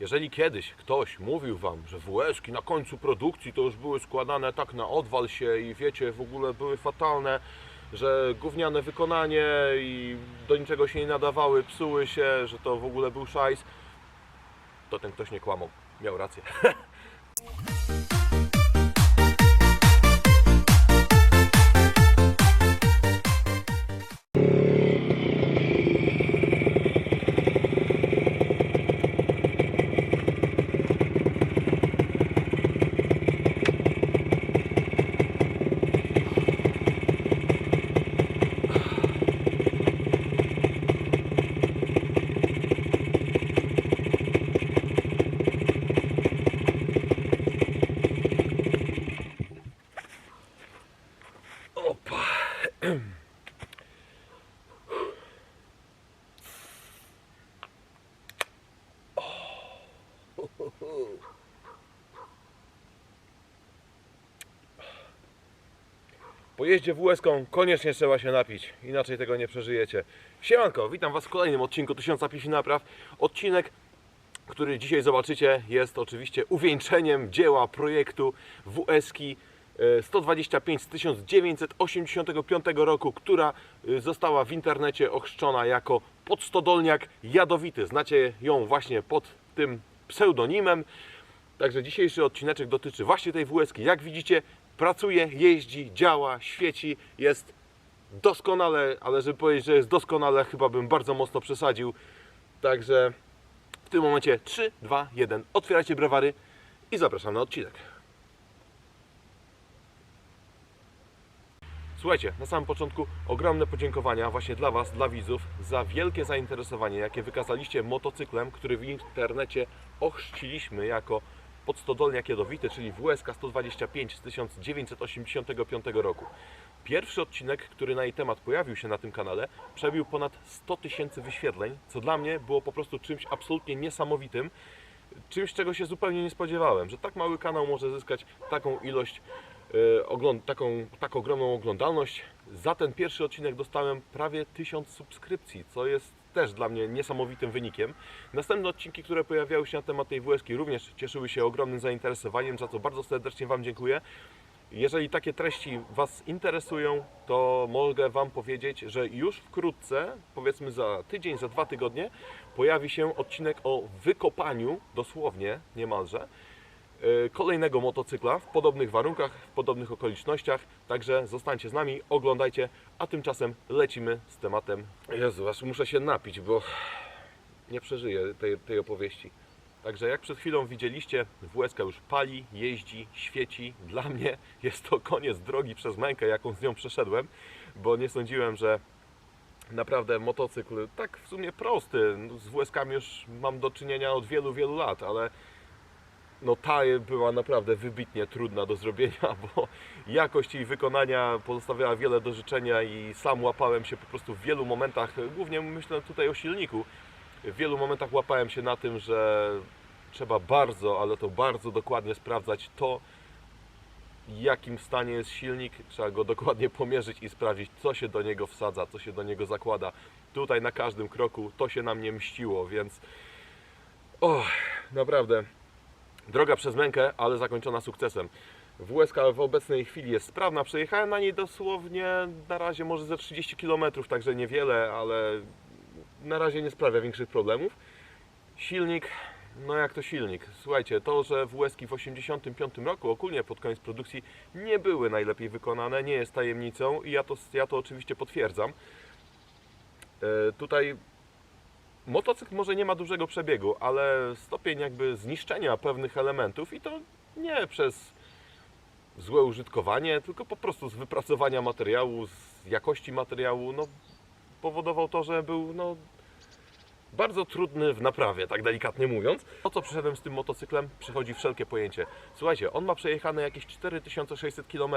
Jeżeli kiedyś ktoś mówił Wam, że WS-ki na końcu produkcji to już były składane tak na odwal się i wiecie, w ogóle były fatalne, że gówniane wykonanie i do niczego się nie nadawały, psuły się, że to w ogóle był szajs, to ten ktoś nie kłamał. Miał rację. jeździe WS-ką koniecznie trzeba się napić, inaczej tego nie przeżyjecie. Siemanko, witam Was w kolejnym odcinku 1000 Pisi Napraw. Odcinek, który dzisiaj zobaczycie, jest oczywiście uwieńczeniem dzieła projektu WS-ki e, 125 z 1985 roku, która e, została w internecie ochrzczona jako podstodolniak jadowity. Znacie ją właśnie pod tym pseudonimem. Także dzisiejszy odcineczek dotyczy właśnie tej WS-ki. Jak widzicie, pracuje, jeździ, działa, świeci, jest doskonale, ale żeby powiedzieć, że jest doskonale, chyba bym bardzo mocno przesadził. Także w tym momencie 3, 2, 1. Otwierajcie browary i zapraszam na odcinek. Słuchajcie, na samym początku ogromne podziękowania właśnie dla Was, dla widzów, za wielkie zainteresowanie, jakie wykazaliście motocyklem, który w internecie ochrzciliśmy jako podstodolniak jadowity, czyli WSK 125 z 1985 roku. Pierwszy odcinek, który na jej temat pojawił się na tym kanale, przebił ponad 100 tysięcy wyświetleń, co dla mnie było po prostu czymś absolutnie niesamowitym, czymś, czego się zupełnie nie spodziewałem, że tak mały kanał może zyskać taką ilość, e, taką, tak ogromną oglądalność. Za ten pierwszy odcinek dostałem prawie 1000 subskrypcji, co jest też dla mnie niesamowitym wynikiem. Następne odcinki, które pojawiały się na temat tej WS również cieszyły się ogromnym zainteresowaniem, za co bardzo serdecznie Wam dziękuję. Jeżeli takie treści Was interesują, to mogę Wam powiedzieć, że już wkrótce, powiedzmy za tydzień, za dwa tygodnie, pojawi się odcinek o wykopaniu, dosłownie niemalże, kolejnego motocykla w podobnych warunkach, w podobnych okolicznościach. Także zostańcie z nami, oglądajcie, a tymczasem lecimy z tematem. Jezu, aż muszę się napić, bo nie przeżyję tej, tej opowieści. Także jak przed chwilą widzieliście, WSK już pali, jeździ, świeci. Dla mnie jest to koniec drogi przez mękę, jaką z nią przeszedłem, bo nie sądziłem, że naprawdę motocykl tak w sumie prosty, z WSK-ami już mam do czynienia od wielu, wielu lat, ale no ta była naprawdę wybitnie trudna do zrobienia, bo jakość jej wykonania pozostawiała wiele do życzenia i sam łapałem się po prostu w wielu momentach, głównie myślę tutaj o silniku, w wielu momentach łapałem się na tym, że trzeba bardzo, ale to bardzo dokładnie sprawdzać to, jakim stanie jest silnik. Trzeba go dokładnie pomierzyć i sprawdzić, co się do niego wsadza, co się do niego zakłada. Tutaj na każdym kroku to się na mnie mściło, więc o, naprawdę droga przez mękę, ale zakończona sukcesem. WSK w obecnej chwili jest sprawna. Przejechałem na niej dosłownie na razie może ze 30 km, także niewiele, ale na razie nie sprawia większych problemów. Silnik, no jak to silnik? Słuchajcie, to, że WSki w 1985 roku, ogólnie pod koniec produkcji, nie były najlepiej wykonane, nie jest tajemnicą i ja to, ja to oczywiście potwierdzam. E, tutaj motocykl może nie ma dużego przebiegu, ale stopień jakby zniszczenia pewnych elementów i to nie przez złe użytkowanie, tylko po prostu z wypracowania materiału, z jakości materiału, no powodował to, że był no, bardzo trudny w naprawie, tak delikatnie mówiąc. To, co przeszedłem z tym motocyklem, przychodzi wszelkie pojęcie. Słuchajcie, on ma przejechane jakieś 4600 km,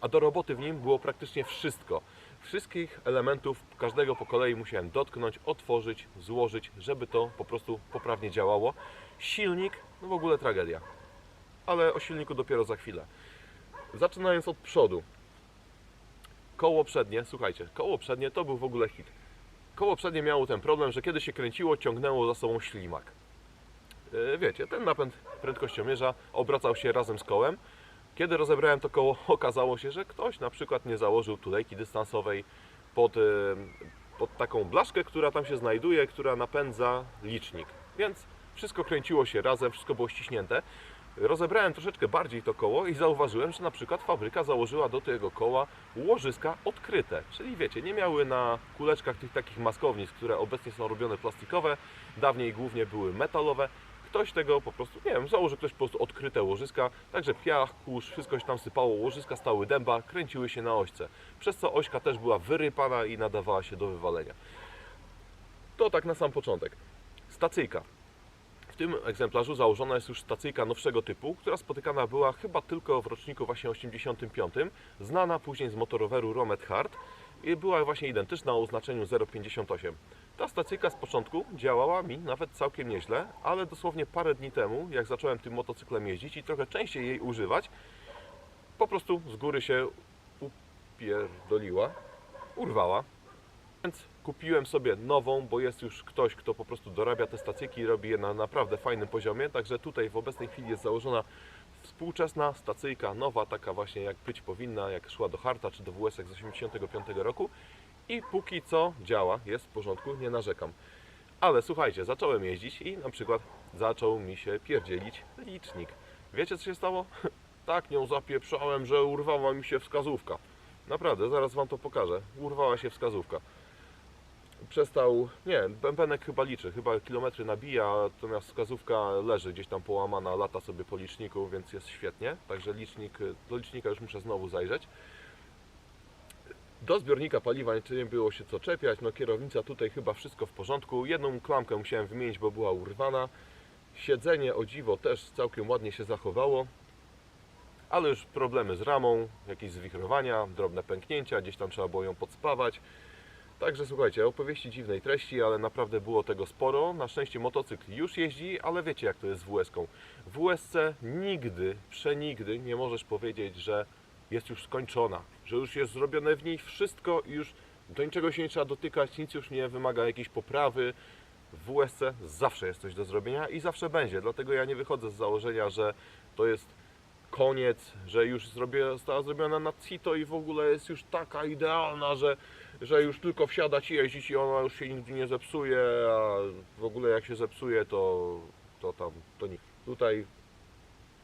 a do roboty w nim było praktycznie wszystko. Wszystkich elementów, każdego po kolei musiałem dotknąć, otworzyć, złożyć, żeby to po prostu poprawnie działało. Silnik, no w ogóle tragedia. Ale o silniku dopiero za chwilę. Zaczynając od przodu. Koło przednie, słuchajcie, koło przednie to był w ogóle hit. Koło przednie miało ten problem, że kiedy się kręciło, ciągnęło za sobą ślimak. e, wiecie, ten napęd prędkościomierza obracał się razem z kołem. Kiedy rozebrałem to koło, okazało się, że ktoś na przykład nie założył tulejki dystansowej pod, e, pod taką blaszkę, która tam się znajduje, która napędza licznik. Więc wszystko kręciło się razem, wszystko było ściśnięte. Rozebrałem troszeczkę bardziej to koło i zauważyłem, że na przykład fabryka założyła do tego koła łożyska odkryte. Czyli wiecie, nie miały na kuleczkach tych takich maskownic, które obecnie są robione plastikowe, dawniej głównie były metalowe. Ktoś tego po prostu, nie wiem, założył ktoś po prostu odkryte łożyska, także piach, kurz, wszystko się tam sypało, łożyska stały dęba, kręciły się na ośce. Przez co ośka też była wyrypana i nadawała się do wywalenia. To tak na sam początek. Stacyjka. W tym egzemplarzu założona jest już stacyjka nowszego typu, która spotykana była chyba tylko w roczniku właśnie 85, znana później z motoroweru Romet Hard i była właśnie identyczna o oznaczeniu 0,58. Ta stacyjka z początku działała mi nawet całkiem nieźle, ale dosłownie parę dni temu, jak zacząłem tym motocyklem jeździć i trochę częściej jej używać, po prostu z góry się upierdoliła, urwała. Więc kupiłem sobie nową, bo jest już ktoś, kto po prostu dorabia te stacyjki i robi je na naprawdę fajnym poziomie. Także tutaj w obecnej chwili jest założona współczesna stacyjka, nowa, taka właśnie jak być powinna, jak szła do Harta czy do WS-ek z 85 roku. I póki co działa, jest w porządku, nie narzekam. Ale słuchajcie, zacząłem jeździć i na przykład zaczął mi się pierdzielić licznik. Wiecie co się stało? tak nią zapieprzałem, że urwała mi się wskazówka. Naprawdę, zaraz Wam to pokażę. Urwała się wskazówka przestał, nie, bębenek chyba liczy, chyba kilometry nabija, natomiast wskazówka leży gdzieś tam połamana, lata sobie po liczniku, więc jest świetnie. Także licznik, do licznika już muszę znowu zajrzeć. Do zbiornika paliwa nie było się co czepiać, no kierownica tutaj chyba wszystko w porządku. Jedną klamkę musiałem wymienić, bo była urwana. Siedzenie o dziwo też całkiem ładnie się zachowało. Ale już problemy z ramą, jakieś zwichrowania, drobne pęknięcia, gdzieś tam trzeba było ją podspawać. Także słuchajcie, opowieści dziwnej treści, ale naprawdę było tego sporo. Na szczęście motocykl już jeździ, ale wiecie jak to jest z WS-ką. W WSC nigdy, przenigdy nie możesz powiedzieć, że jest już skończona, że już jest zrobione w niej wszystko i już do niczego się nie trzeba dotykać, nic już nie wymaga jakiejś poprawy. W WSC zawsze jest coś do zrobienia i zawsze będzie. Dlatego ja nie wychodzę z założenia, że to jest koniec, że już zrobię, została zrobiona na CITO i w ogóle jest już taka idealna, że że już tylko wsiadać i jeździć i ona już się nigdy nie zepsuje, a w ogóle jak się zepsuje, to, to tam, to nie. Tutaj,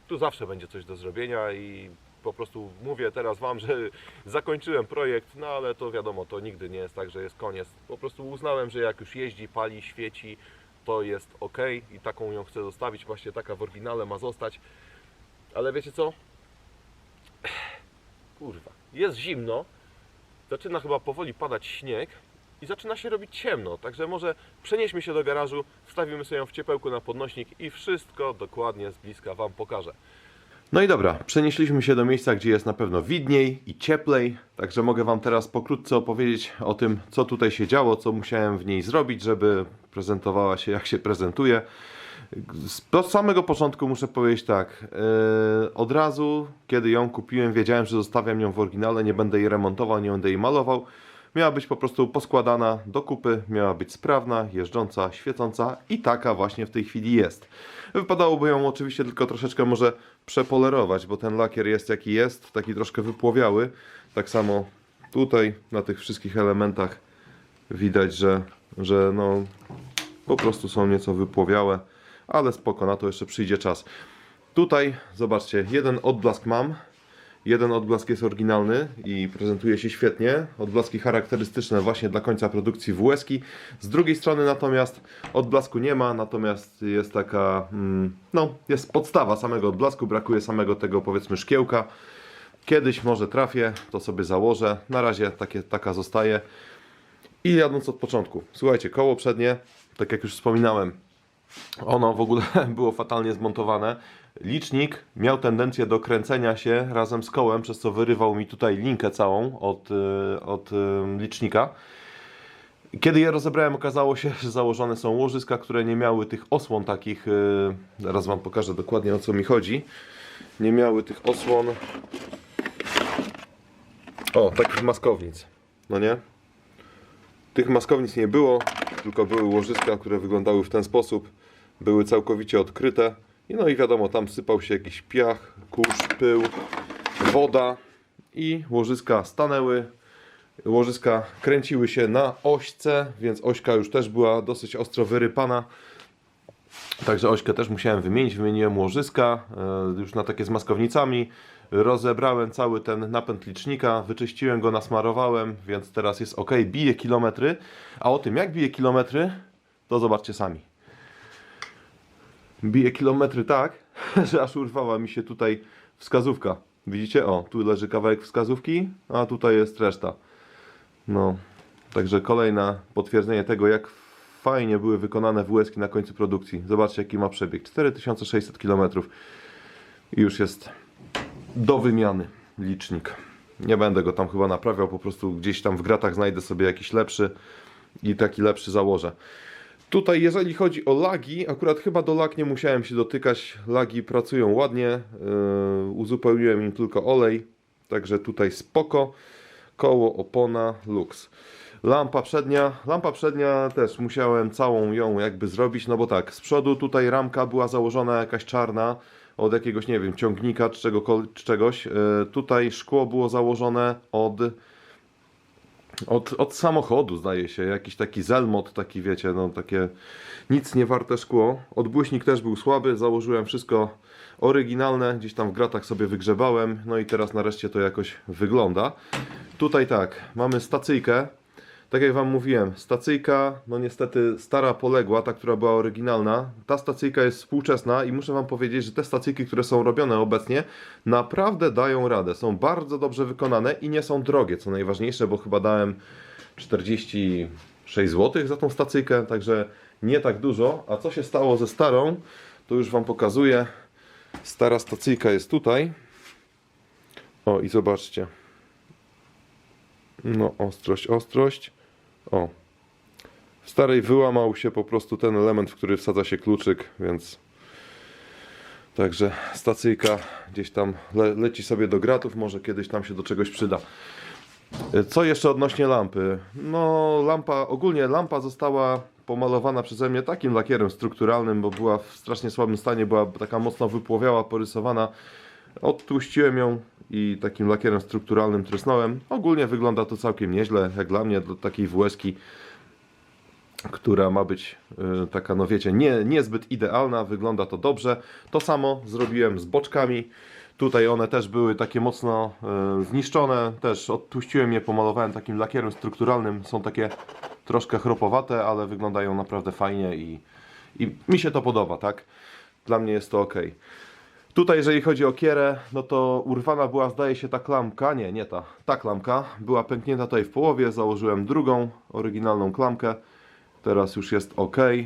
tu zawsze będzie coś do zrobienia i po prostu mówię teraz Wam, że zakończyłem projekt, no ale to wiadomo, to nigdy nie jest tak, że jest koniec. Po prostu uznałem, że jak już jeździ, pali, świeci, to jest ok i taką ją chcę zostawić, właśnie taka w oryginale ma zostać. Ale wiecie co? Kurwa, jest zimno, zaczyna chyba powoli padać śnieg i zaczyna się robić ciemno. Także może przenieśmy się do garażu, wstawimy sobie ją w ciepełku na podnośnik i wszystko dokładnie z bliska Wam pokażę. No i dobra, przenieśliśmy się do miejsca, gdzie jest na pewno widniej i cieplej, także mogę Wam teraz pokrótce opowiedzieć o tym, co tutaj się działo, co musiałem w niej zrobić, żeby prezentowała się jak się prezentuje. Z samego początku muszę powiedzieć tak. Yy, od razu, kiedy ją kupiłem, wiedziałem, że zostawiam ją w oryginale, nie będę jej remontował, nie będę jej malował. Miała być po prostu poskładana do kupy, miała być sprawna, jeżdżąca, świecąca i taka właśnie w tej chwili jest. Wypadałoby ją oczywiście tylko troszeczkę może przepolerować, bo ten lakier jest jaki jest, taki troszkę wypłowiały. Tak samo tutaj na tych wszystkich elementach widać, że, że no, po prostu są nieco wypłowiałe ale spoko, na to jeszcze przyjdzie czas. Tutaj, zobaczcie, jeden odblask mam. Jeden odblask jest oryginalny i prezentuje się świetnie. Odblaski charakterystyczne właśnie dla końca produkcji WS. -ki. Z drugiej strony natomiast odblasku nie ma, natomiast jest taka, mm, no, jest podstawa samego odblasku, brakuje samego tego powiedzmy szkiełka. Kiedyś może trafię, to sobie założę. Na razie takie, taka zostaje. I jadąc od początku. Słuchajcie, koło przednie, tak jak już wspominałem, ono w ogóle było fatalnie zmontowane. Licznik miał tendencję do kręcenia się razem z kołem, przez co wyrywał mi tutaj linkę całą od, y, od y, licznika. Kiedy je rozebrałem, okazało się, że założone są łożyska, które nie miały tych osłon takich. y, Zaraz Wam pokażę dokładnie o co mi chodzi. Nie miały tych osłon. O, takich maskownic. No nie? Tych maskownic nie było, tylko były łożyska, które wyglądały w ten sposób były całkowicie odkryte. I no i wiadomo, tam sypał się jakiś piach, kurz, pył, woda i łożyska stanęły. Łożyska kręciły się na ośce, więc ośka już też była dosyć ostro wyrypana. Także ośkę też musiałem wymienić. Wymieniłem łożyska e, już na takie z maskownicami. Rozebrałem cały ten napęd licznika, wyczyściłem go, nasmarowałem, więc teraz jest ok, bije kilometry. A o tym jak bije kilometry, to zobaczcie sami. Bije kilometry tak, że aż urwała mi się tutaj wskazówka. Widzicie? O, tu leży kawałek wskazówki, a tutaj jest reszta. No, także kolejne potwierdzenie tego, jak fajnie były wykonane WS-ki na końcu produkcji. Zobaczcie, jaki ma przebieg. 4600 km. I już jest do wymiany licznik. Nie będę go tam chyba naprawiał, po prostu gdzieś tam w gratach znajdę sobie jakiś lepszy i taki lepszy założę. Tutaj, jeżeli chodzi o lagi, akurat chyba do lag nie musiałem się dotykać. Lagi pracują ładnie. Yy, uzupełniłem im tylko olej, także tutaj spoko. Koło, opona, lux. Lampa przednia, lampa przednia też musiałem całą ją jakby zrobić, no bo tak, z przodu tutaj ramka była założona jakaś czarna od jakiegoś, nie wiem, ciągnika czy, czy czegoś. Yy, tutaj szkło było założone od od, od samochodu zdaje się, jakiś taki zelmot, taki wiecie, no takie nic nie warte szkło. Odbłyśnik też był słaby, założyłem wszystko oryginalne, gdzieś tam w gratach sobie wygrzebałem, no i teraz nareszcie to jakoś wygląda. Tutaj tak, mamy stacyjkę, tak jak Wam mówiłem, stacyjka, no niestety stara poległa, ta, która była oryginalna. Ta stacyjka jest współczesna i muszę Wam powiedzieć, że te stacyjki, które są robione obecnie, naprawdę dają radę. Są bardzo dobrze wykonane i nie są drogie, co najważniejsze, bo chyba dałem 46 zł za tą stacyjkę, także nie tak dużo. A co się stało ze starą, to już Wam pokazuję. Stara stacyjka jest tutaj. O i zobaczcie. No, ostrość, ostrość. O. W starej wyłamał się po prostu ten element, w który wsadza się kluczyk, więc. Także stacyjka gdzieś tam le leci sobie do gratów, może kiedyś tam się do czegoś przyda. E, Co jeszcze odnośnie lampy? No, lampa, ogólnie lampa została pomalowana przeze mnie takim lakierem strukturalnym, bo była w strasznie słabym stanie, była taka mocno wypłowiała, porysowana. Odtłuściłem ją i takim lakierem strukturalnym trysnąłem. Ogólnie wygląda to całkiem nieźle, jak dla mnie, do takiej WS-ki, która ma być y, taka, no wiecie, nie, niezbyt idealna, wygląda to dobrze. To samo zrobiłem z boczkami. Tutaj one też były takie mocno y, zniszczone, też odtłuściłem je, pomalowałem takim lakierem strukturalnym. Są takie troszkę chropowate, ale wyglądają naprawdę fajnie i, i mi się to podoba, tak? Dla mnie jest to ok. Tutaj, jeżeli chodzi o kierę, no to urwana była, zdaje się, ta klamka. Nie, nie ta. Ta klamka była pęknięta tutaj w połowie. Założyłem drugą, oryginalną klamkę. Teraz już jest ok. E,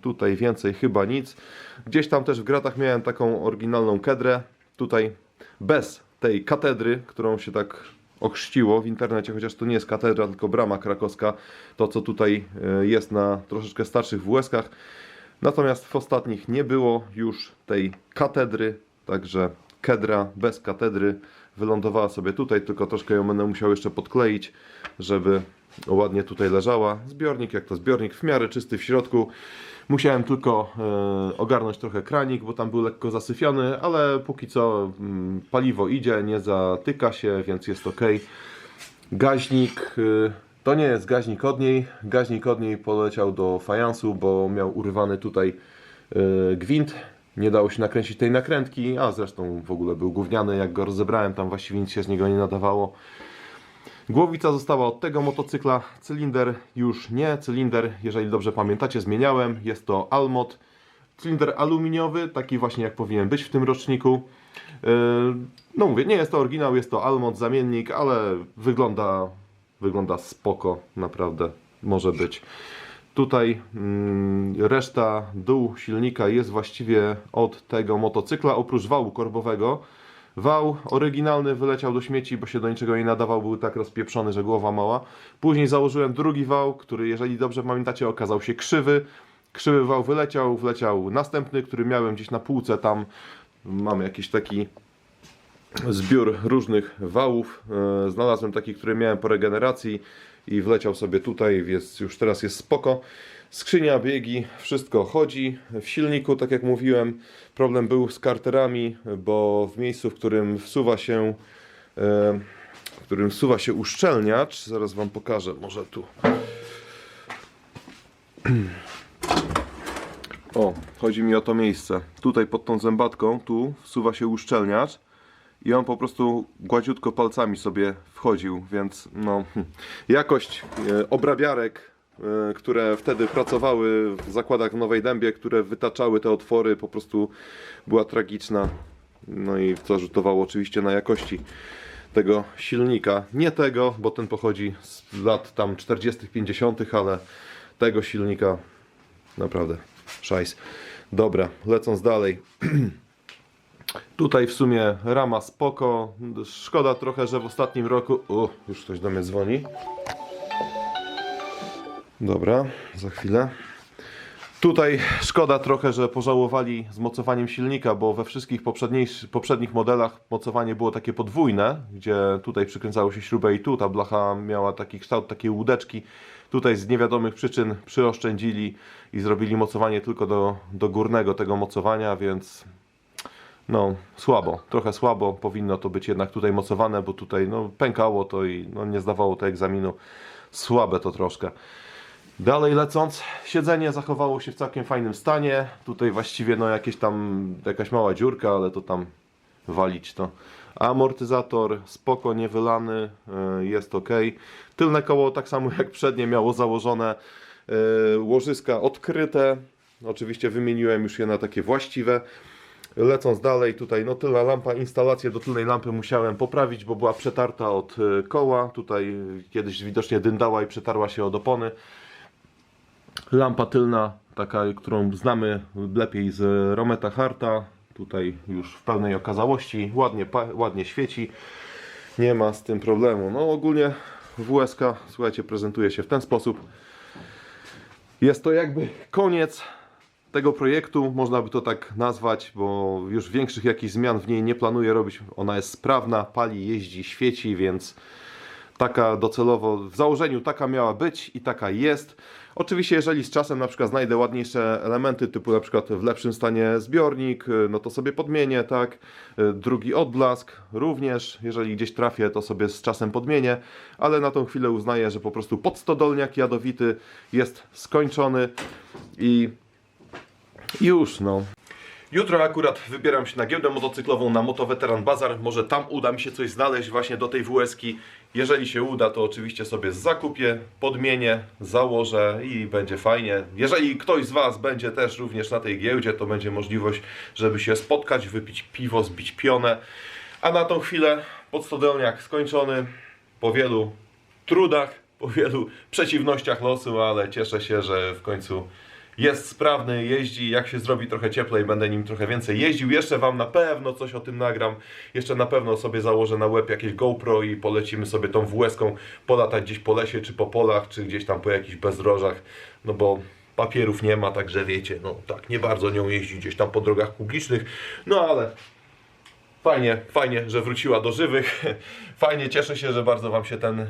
tutaj więcej chyba nic. Gdzieś tam też w gratach miałem taką oryginalną kedrę. Tutaj bez tej katedry, którą się tak ochrzciło w internecie, chociaż to nie jest katedra, tylko brama krakowska. To, co tutaj e, jest na troszeczkę starszych WS-kach. Natomiast w ostatnich nie było już tej katedry, także kedra bez katedry wylądowała sobie tutaj, tylko troszkę ją będę musiał jeszcze podkleić, żeby ładnie tutaj leżała. Zbiornik jak to zbiornik, w miarę czysty w środku. Musiałem tylko e, ogarnąć trochę kranik, bo tam był lekko zasyfiony, ale póki co mm, paliwo idzie, nie zatyka się, więc jest ok. Gaźnik y, to nie jest gaźnik od niej. Gaźnik od niej poleciał do fajansu, bo miał urwany tutaj y, gwint. Nie dało się nakręcić tej nakrętki, a zresztą w ogóle był gówniany. Jak go rozebrałem, tam właściwie nic się z niego nie nadawało. Głowica została od tego motocykla. Cylinder już nie. Cylinder, jeżeli dobrze pamiętacie, zmieniałem. Jest to Almot. Cylinder aluminiowy, taki właśnie jak powinien być w tym roczniku. Yy, No mówię, nie jest to oryginał, jest to Almot zamiennik, ale wygląda, wygląda spoko, naprawdę może być. Tutaj mm, reszta dół silnika jest właściwie od tego motocykla, oprócz wału korbowego. Wał oryginalny wyleciał do śmieci, bo się do niczego nie nadawał, był tak rozpieprzony, że głowa mała. Później założyłem drugi wał, który, jeżeli dobrze pamiętacie, okazał się krzywy. Krzywy wał wyleciał, wleciał następny, który miałem gdzieś na półce tam. Mamy jakiś taki zbiór różnych wałów. E, Znalazłem taki, który miałem po regeneracji i wleciał sobie tutaj, więc już teraz jest spoko. Skrzynia, biegi, wszystko chodzi. W silniku, tak jak mówiłem, problem był z karterami, bo w miejscu, w którym wsuwa się, e, w którym wsuwa się uszczelniacz, zaraz Wam pokażę, może tu. O, chodzi mi o to miejsce. Tutaj pod tą zębatką, tu wsuwa się uszczelniacz i on po prostu gładziutko palcami sobie wchodził, więc no, jakość e, obrabiarek, e, które wtedy pracowały w zakładach w Nowej Dębie, które wytaczały te otwory, po prostu była tragiczna. No i co rzutowało oczywiście na jakości tego silnika. Nie tego, bo ten pochodzi z lat tam 40., 50., ale tego silnika naprawdę szajs. Dobra, lecąc dalej. Tutaj w sumie rama spoko. Szkoda trochę, że w ostatnim roku. O, już ktoś do mnie dzwoni. Dobra, za chwilę. Tutaj szkoda trochę, że pożałowali z mocowaniem silnika, bo we wszystkich poprzednich modelach mocowanie było takie podwójne, gdzie tutaj przykręcało się śrubę i tu ta blacha miała taki kształt, takie łódeczki. Tutaj z niewiadomych przyczyn przyoszczędzili i zrobili mocowanie tylko do, do górnego tego mocowania, więc no, słabo, trochę słabo. Powinno to być jednak tutaj mocowane, bo tutaj no, pękało to i no, nie zdawało to egzaminu. Słabe to troszkę. Dalej lecąc, siedzenie zachowało się w całkiem fajnym stanie. Tutaj właściwie no, jakieś tam, jakaś mała dziurka, ale to tam walić to. Amortyzator spoko, niewylany, yy, jest ok. Tylne koło tak samo jak przednie miało założone yy, łożyska odkryte. Oczywiście wymieniłem już je na takie właściwe. Lecąc dalej, tutaj no tylna lampa, instalację do tylnej lampy musiałem poprawić, bo była przetarta od y, koła. Tutaj y, kiedyś widocznie dyndała i przetarła się od opony. Lampa tylna, taka, którą znamy lepiej z Rometa Harta. Tutaj już w pełnej okazałości, ładnie, ładnie świeci. Nie ma z tym problemu. No ogólnie WSK, słuchajcie, prezentuje się w ten sposób. Jest to jakby koniec tego projektu, można by to tak nazwać, bo już większych jakichś zmian w niej nie planuję robić. Ona jest sprawna, pali, jeździ, świeci, więc taka docelowo, w założeniu taka miała być i taka jest. Oczywiście, jeżeli z czasem na przykład znajdę ładniejsze elementy, typu na przykład w lepszym stanie zbiornik, y, no to sobie podmienię, tak. Y, Drugi odblask również, jeżeli gdzieś trafię, to sobie z czasem podmienię, ale na tą chwilę uznaję, że po prostu podstodolniak jadowity jest skończony i już, no. Jutro akurat wybieram się na giełdę motocyklową na Moto Veteran Bazar. Może tam uda mi się coś znaleźć właśnie do tej WS-ki. Jeżeli się uda, to oczywiście sobie zakupię, podmienię, założę i będzie fajnie. Jeżeli ktoś z Was będzie też również na tej giełdzie, to będzie możliwość, żeby się spotkać, wypić piwo, zbić pionę. A na tą chwilę podstodolniak skończony po wielu trudach, po wielu przeciwnościach losu, ale cieszę się, że w końcu jest sprawny, jeździ, jak się zrobi trochę cieplej, będę nim trochę więcej jeździł. Jeszcze Wam na pewno coś o tym nagram. Jeszcze na pewno sobie założę na łeb jakieś GoPro i polecimy sobie tą WS-ką polatać gdzieś po lesie, czy po polach, czy gdzieś tam po jakichś bezdrożach, no bo papierów nie ma, także wiecie, no tak, nie bardzo nią jeździ gdzieś tam po drogach publicznych, no ale Fajnie, fajnie, że wróciła do żywych. Fajnie, cieszę się, że bardzo Wam się ten e,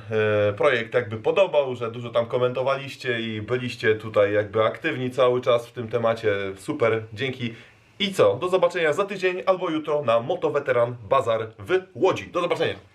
projekt jakby podobał, że dużo tam komentowaliście i byliście tutaj jakby aktywni cały czas w tym temacie. Super, dzięki. I co? Do zobaczenia za tydzień albo jutro na Moto Veteran Bazar w Łodzi. Do zobaczenia.